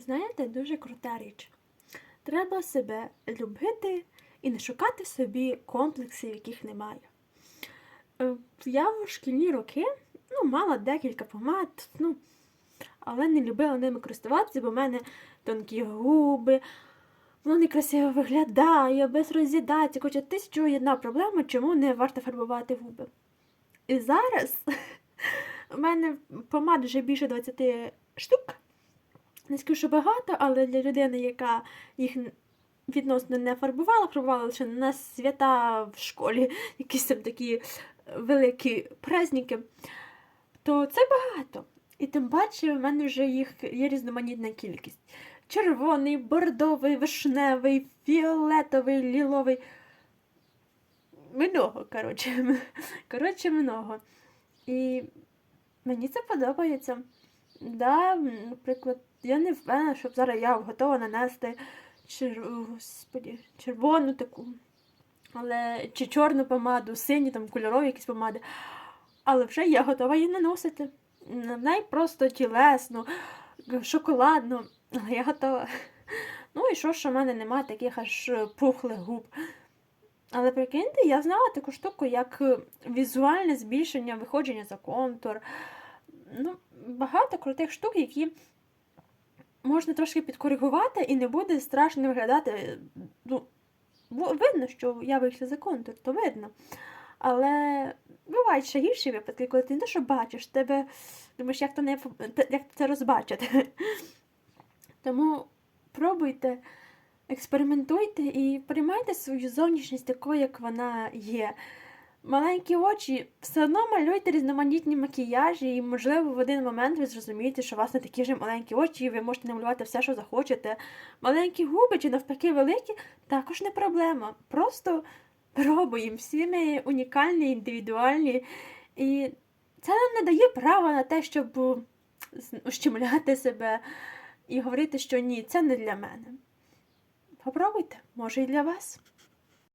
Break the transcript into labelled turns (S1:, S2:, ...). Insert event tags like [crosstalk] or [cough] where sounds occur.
S1: Знаєте, дуже крута річ. Треба себе любити і не шукати собі комплексів, яких немає. Е, Я в шкільні роки ну, мала декілька помад, ну, але не любила ними користуватися, бо в мене тонкі губи, воно некрасиво виглядає, без роз'їдається. Хоча тисячу одна проблема, чому не варто фарбувати губи. І зараз [laughs] у мене помад вже більше 20 штук. Не скажу, що багато, але для людини, яка їх відносно не фарбувала, фарбувала лише на свята в школі, [laughs] якісь там такі е, великі праздники, то це багато. І тим паче в мене вже їх є різноманітна кількість. Червоний, бордовий, вишневий, фіолетовий, ліловий. Много, коротше. [laughs] Коротше, много. І мені це подобається. Да, наприклад, я не впевнена, щоб зараз я готова нанести чер... Господі, червону таку, але чи чорну помаду, сині там кольорові якісь помади. Але вже я готова її наносити. М, Най просто тілесно, шоколадно, але я готова. [laughs] Ну і що, що в мене немає таких аж пухлих губ. Але прикиньте, я знала таку штуку, як е, візуальне збільшення виходження за контур. Ну, багато крутих штук, які можна трошки підкоригувати і не буде страшно виглядати. Ну, видно, що я вийшла за контур, то видно. Але бувають ще гірші випадки, коли ти не те, що бачиш, тебе думаєш, як то не як це розбачити. [laughs] Тому пробуйте, експериментуйте і приймайте свою зовнішність такою, як вона є. Маленькі очі, все одно малюйте різноманітні макіяжі, і, можливо, в один момент ви зрозумієте, що у вас не такі ж маленькі очі, і ви можете намалювати все, що захочете. Маленькі губи чи навпаки великі також не проблема. Просто пробуємо. Всі ми унікальні, індивідуальні. І це нам не дає права на те, щоб ущемляти себе і говорити, що ні, це не для мене. Попробуйте, може і для вас.